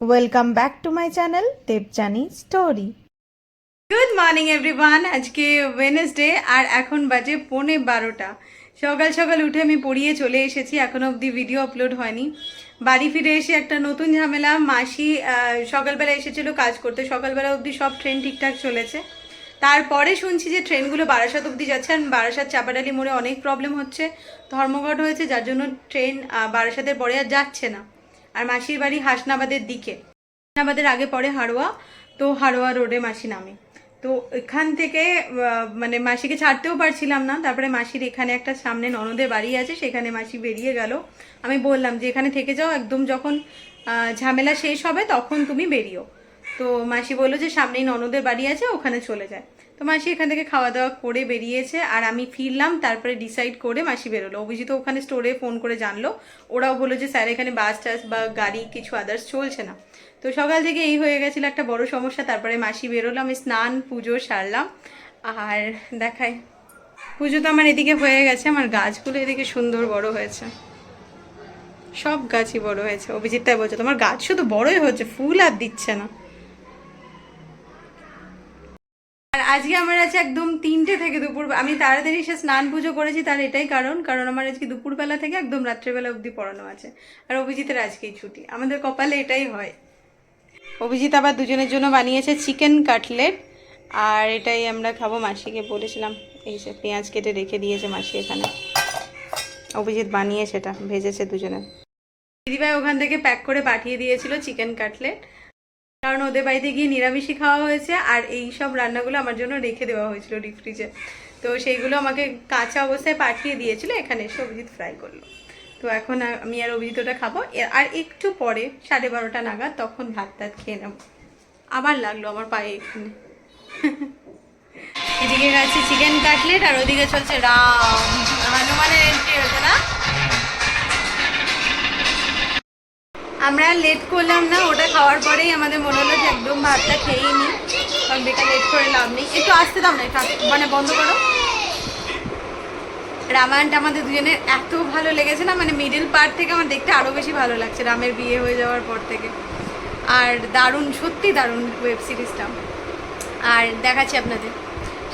Welcome back to my channel Debjani story good morning everyone আজকে Wednesday আর এখন বাজে পৌনে বারোটা। সকাল সকাল উঠে আমি পড়িয়ে চলে এসেছি। এখনও অবধি ভিডিও আপলোড হয়নি। বাড়ি ফিরে এসে একটা নতুন ঝামেলা। মাসি সকালবেলা এসেছিল কাজ করতে। সকালবেলা অবধি সব ট্রেন ঠিকঠাক চলেছে। তারপরে শুনছি যে ট্রেনগুলো বারাসাত অবধি যাচ্ছে। আর বারাসাত চাপাডালি মোড়ে অনেক প্রবলেম হচ্ছে। ধর্মঘট হয়েছে, যার জন্য ট্রেন বারাসাতের পরে আর যাচ্ছে না। আর মাসির বাড়ি হাসনাবাদের দিকে। হাসনাবাদের আগে পড়ে হাড়োয়া, তো হাড়োয়া রোডে মাসি নামে। তো এখান থেকে মানে মাসিকে ছাড়তেও পারছিলাম না, তারপরে মাসির এখানে একটা সামনে ননদের বাড়ি আছে, সেখানে মাসি বেরিয়ে গেল। আমি বললাম যে, এখানে থেকে যাও, একদম যখন ঝামেলা শেষ হবে, তখন তুমি বেরিও তো মাসি বলল যে, সামনেই ননদের বাড়ি আছে, ওখানে চলে যায়। তো মাসি এখান থেকে খাওয়া দাওয়া করে বেরিয়েছে আর আমি ফিরলাম, তারপরে ডিসাইড করে মাসি বেরোলো। অভিজিৎ ওখানে স্টোরে ফোন করে জানলো। ওরাও বলল যে, স্যার, এখানে বাস টাস বা গাড়ি কিছু আদার্স চলছে না। তো সকাল থেকে এই হয়ে গেছিল একটা বড় সমস্যা। তারপরে মাসি বেরোলো, আমি স্নান, পুজো সারলাম। আর দেখাই, পুজো তো আমার এদিকে হয়ে গেছে। আমার গাছগুলো এদিকে সুন্দর বড় হয়েছে। সব গাছই বড় হয়েছে। অভিজিৎ তাই বলছে, তোমার গাছ শুধু বড়ই হচ্ছে, ফুল আর দিচ্ছে না। আজকে আমার আছে একদম তিনটে থেকে দুপুর আমি তাড়াতাড়ি সে স্নান পুজো করেছি, তার এটাই কারণ। কারণ আমার আজকে দুপুরবেলা থেকে একদম রাত্রেবেলা অবধি পড়ানো আছে। আর অভিজিতের আজকেই ছুটি। আমাদের কপালে এটাই হয়। অভিজিৎ আবার দুজনের জন্য বানিয়েছে চিকেন কাটলেট। আর এটাই আমরা খাব মাসিকে বলেছিলাম। এই যে পেঁয়াজ কেটে রেখে দিয়েছে মাসি এখানে। অভিজিৎ বানিয়ে সেটা, ভেজেছে দুজনে। দিদিভাই ওখান থেকে প্যাক করে পাঠিয়ে দিয়েছিল চিকেন কাটলেট। কারণ ওদের বাড়িতে গিয়ে নিরামিষই খাওয়া হয়েছে আর এই সব রান্নাগুলো আমার জন্য রেখে দেওয়া হয়েছিল ডিপ ফ্রিজে তো সেইগুলো আমাকে কাঁচা অবস্থায় পাঠিয়ে দিয়েছিল, এখানে এসে অভিজিৎ ফ্রাই করল। তো এখন আমি আর অভিজিৎ ওটা খাব। আর একটু পরে, সাড়ে বারোটা নাগাদ, তখন ভাত টাত খেয়ে নেব। আবার লাগল আমার পায়ে এখানে। এদিকে গেছে চিকেন কাটলেট আর ওদিকে চলছে রাম। হনুমানের এন্ট্রি হয়েছে না? আমরা লেট করলাম না, ওটা খাওয়ার পরেই আমাদের মনে হলো যে একদম ভাতটা খেয়েই নি, কারণ বেকার লেট করে লাভ নেই। একটু আসতে দাও না মানে বন্ধ করো। রামায়ণটা আমাদের দুজনের এত ভালো লেগেছে না মানে মিডিল পার্ট থেকে আমার দেখতে আরও বেশি ভালো লাগছে, রামের বিয়ে হয়ে যাওয়ার পর থেকে। আর দারুণ, সত্যি দারুণ ওয়েব সিরিজটা আর দেখাচ্ছি আপনাদের।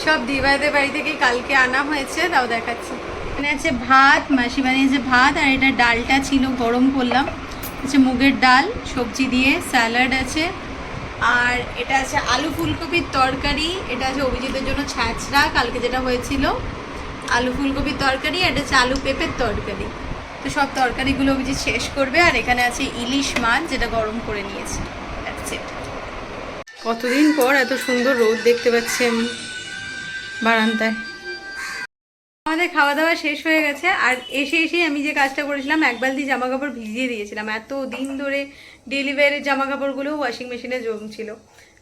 সব দিবাদের বাড়ি থেকে কালকে আনা হয়েছে, তাও দেখাচ্ছি। এখানে আছে ভাত মাসি বানিয়েছে ভাত, আর এটা ডালটা ছিল গরম করলাম। হচ্ছে মুগের ডাল, সবজি দিয়ে স্যালাড আছে। আর এটা আছে আলু ফুলকপির তরকারি, এটা আছে অভিজিতের জন্য ছ্যাঁচড়া কালকে যেটা হয়েছিল। আলু ফুলকপির তরকারি, এটা হচ্ছে আলু পেঁপের তরকারি। তো সব তরকারিগুলো অভিজিৎ শেষ করবে, আর এখানে আছে ইলিশ মাছ, যেটা গরম করে নিয়েছে। কতদিন পর এত সুন্দর রোদ দেখতে পাচ্ছি আমি বারান্দায়। আমাদের খাওয়া দাওয়া শেষ হয়ে গেছে। আর এসে এসেই আমি যে কাজটা করেছিলাম, এক বালতি জামা কাপড় ভিজিয়ে দিয়েছিলাম। এত দিন ধরে ডেলিভারির জামা কাপড়গুলো ওয়াশিং মেশিনে জমছিল।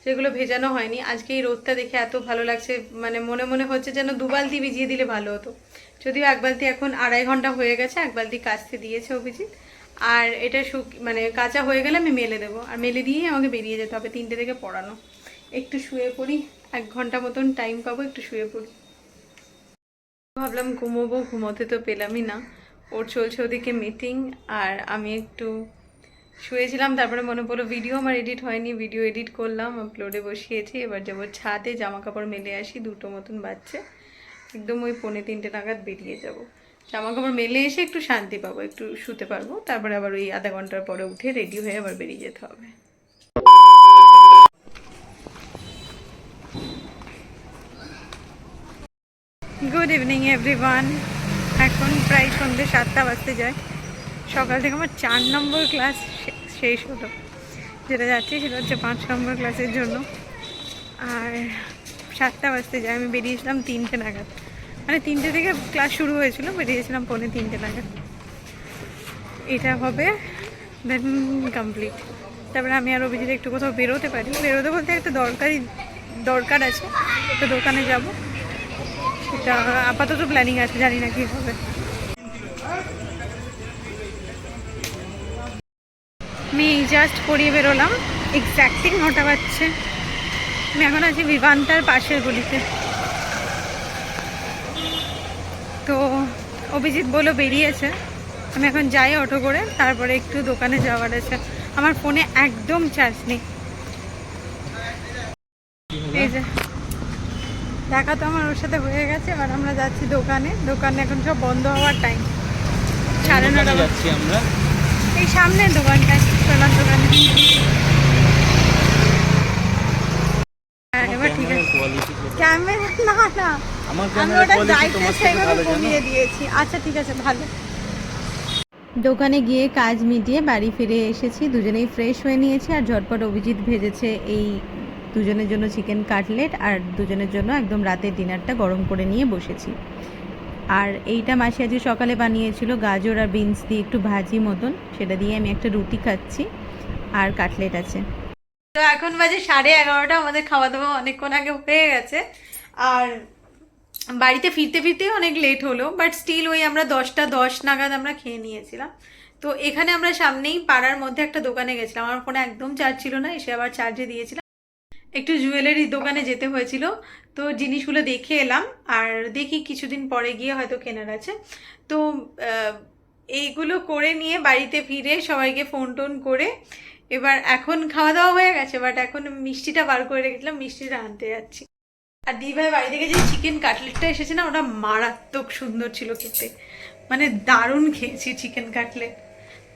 সেগুলো ভেজানো হয়নি। আজকে এই রোদটা দেখে এত ভালো লাগছে মানে মনে মনে হচ্ছে যেন দু বালতি ভিজিয়ে দিলে ভালো হতো। যদিও এক বালতি এখন আড়াই ঘণ্টা হয়ে গেছে, এক বালতি কাচতে দিয়েছে অভিজিৎ। আর এটা শুক মানে কাঁচা হয়ে গেলে আমি মেলে দেবো। আর মেলে দিয়েই আমাকে বেরিয়ে যেতে হবে, তিনটে থেকে পড়ানো। একটু শুয়ে পড়ি, এক ঘণ্টা মতন টাইম পাবো, একটু শুয়ে পড়ি। ভাবলাম ঘুমোবো, ঘুমোতে তো পেলামই না। ওর চলছে ওদিকে মিটিং আর আমি একটু শুয়েছিলাম, তারপরে মনে পড়ল ভিডিও আমার এডিট হয়নি ভিডিও এডিট করলাম আপলোডে বসিয়েছি, এবার যাব ছাদে জামা কাপড় মেলে আসি, দুটো মতন বাচ্চা একদম ওই পৌনে তিনটে নাগাদ বেরিয়ে যাব। জামা কাপড় মেলে এসে একটু শান্তি পাবো, একটু শুতে পারব, তারপরে আবার ওই আধা ঘণ্টার পরে উঠে রেডি হয়ে আবার বেরিয়ে যেতে হবে। গুড ইভিনিং এভরিওয়ান এখন প্রায় সন্ধ্যে সাতটা বাজতে যায়। সকাল থেকে আমার চার নম্বর ক্লাস শেষ হলো। যেটা যাচ্ছি সেটা হচ্ছে পাঁচ নম্বর ক্লাসের জন্য। আর সাতটা বাজতে যায়। আমি বেরিয়েছিলাম তিনটে নাগাদ। মানে তিনটে থেকে ক্লাস শুরু হয়েছিল, বেরিয়েছিলাম পৌনে তিনটে নাগাদ। এটা হবে দেন কমপ্লিট তারপরে আমি আর অভিজিৎ একটু কোথাও বেরোতে পারি বেরোতে বলতে একটা দরকারি দরকার আছে। তো দোকানে যাব। সেটা আপাতত প্ল্যানিং আছে, জানি না কি হবে আমি জাস্ট পড়িয়ে বেরোলাম এক্স্যাক্টলি নটা বাজছে। আমি এখন আছি বিমানটার পাশের গলিতে। তো অভিজিৎ বলো বেরিয়েছে। আমি এখন যাই অটো করে, তারপরে একটু দোকানে যাওয়ার আছে। আমার ফোনে একদম চার্জ নেই। এই যে। দেখা তো আমার ওর সাথে হয়ে গেছে এবার আমরা যাচ্ছি দোকানে। দোকানে এখন সব বন্ধ হওয়ার টাইম সাড়ে নটা যাচ্ছি আমরা। এই সামনের দোকানটা সোনার দোকানে। হ্যাঁ এবার ঠিক আছে। ক্যামেরা না না। আমি ওটা কমিয়ে দিয়েছি। আচ্ছা ঠিক আছে ভালো। দোকানে গিয়ে কাজ মিটিয়ে বাড়ি ফিরে এসেছি। দুজনেই ফ্রেশ হয়ে নিয়েছি আর ঝটপট অভিজিৎ ভেজেছে এই দুজনের জন্য চিকেন কাটলেট আর দুজনের জন্য একদম রাতের ডিনারটা গরম করে নিয়ে বসেছি। আর এইটা মাসি আজকে সকালে বানিয়েছিল গাজর আর বিনস দিয়ে একটু ভাজি মতন, সেটা দিয়ে আমি একটা রুটি খাচ্ছি আর কাটলেট আছে। তো এখন বাজে সাড়ে এগারোটা, আমাদের খাওয়া দাওয়া অনেকক্ষণ আগে হয়ে গেছে। আর বাড়িতে ফিরতে ফিরতেই অনেক লেট হলো বাট স্টিল ওই আমরা দশটা দশ নাগাদ আমরা খেয়ে নিয়েছিলাম। তো এখানে আমরা সামনেই পাড়ার মধ্যে একটা দোকানে গেছিলাম, আমার ফোনে একদম চার্জ ছিল না, এসে আবার চার্জে দিয়েছিলাম। একটু জুয়েলারির দোকানে যেতে হয়েছিল। তো জিনিসগুলো দেখে এলাম, আর দেখি কিছুদিন পরে গিয়ে হয়তো কেনার আছে। তো এইগুলো করে নিয়ে বাড়িতে ফিরে সবাইকে ফোন টোন করে এবার এখন খাওয়া দাওয়া হয়ে গেছে বাট এখন মিষ্টিটা বার করে রেখেছিলাম, মিষ্টিটা আনতে যাচ্ছি। আর দি ভাই বাড়ি থেকে যে চিকেন কাটলেটটা এসেছে না, ওটা মারাত্মক সুন্দর ছিল খেতে। মানে দারুণ খেয়েছি চিকেন কাটলেট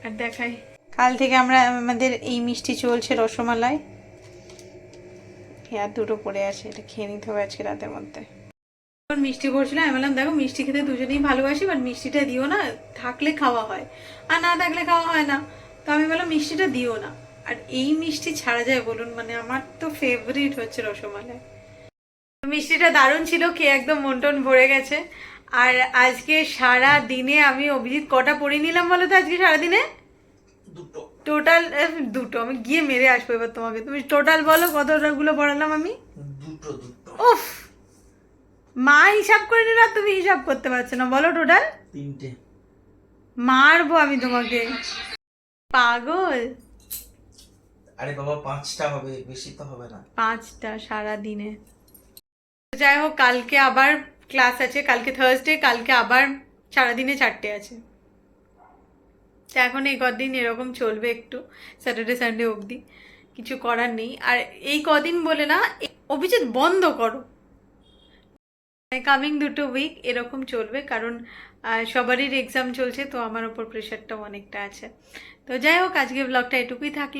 আর দেখাই। কাল থেকে আমরা আমাদের এই মিষ্টি চলছে রসমালাই। আর দুটো পড়ে আছে এটা খেয়ে নিতে হবে আজকে রাতের মধ্যে। মিষ্টি করছিলাম আমি বললাম দেখো মিষ্টি খেতে দুজনেই ভালোবাসি বাট মিষ্টিটা দিও না থাকলে খাওয়া হয় আর না থাকলে খাওয়া হয় না। তো আমি বললাম মিষ্টিটা দিও না। আর এই মিষ্টি ছাড়া যায় বলুন মানে আমার তো ফেভারিট হচ্ছে রসমালাই। মিষ্টিটা দারুণ ছিল খেয়ে একদম মন টন ভরে গেছে। আর আজকে সারা দিনে আমি অভিজিৎ কটা পড়ে নিলাম বলো তো আজকে সারা দিনে দুটো। টোটাল দুটো আমি গিয়ে মেরে আসব এবার তোমাকে। তুমি টোটাল বলো কতটাগুলো পড়ালাম আমি? দুটো দুটো। উফ! মা হিসাব করে নিল আর তুমি হিসাব করতে পারছ না বলো টোটাল তিনটে। মারবো আমি তোমাকে। পাগল। আরে বাবা পাঁচটা হবে বেশি তো হবে না। পাঁচটা সারা দিনে। যাই হোক কালকে আবার ক্লাস আছে কালকে থার্সডে কালকে আবার সারাদিনে চারটে আছে। তো এখন এই কদিন এরকম চলবে একটু স্যাটারডে সানডে অবধি, কিছু করার নেই। আর এই কদিন বলে না, অভিজিৎ বন্ধ করো। কামিং দুটো উইক এরকম চলবে, কারণ সবারই এক্সাম চলছে, তো আমার ওপর প্রেশারটাও অনেকটা আছে। তো যাই হোক আজকে ব্লগটা এটুকুই থাকল।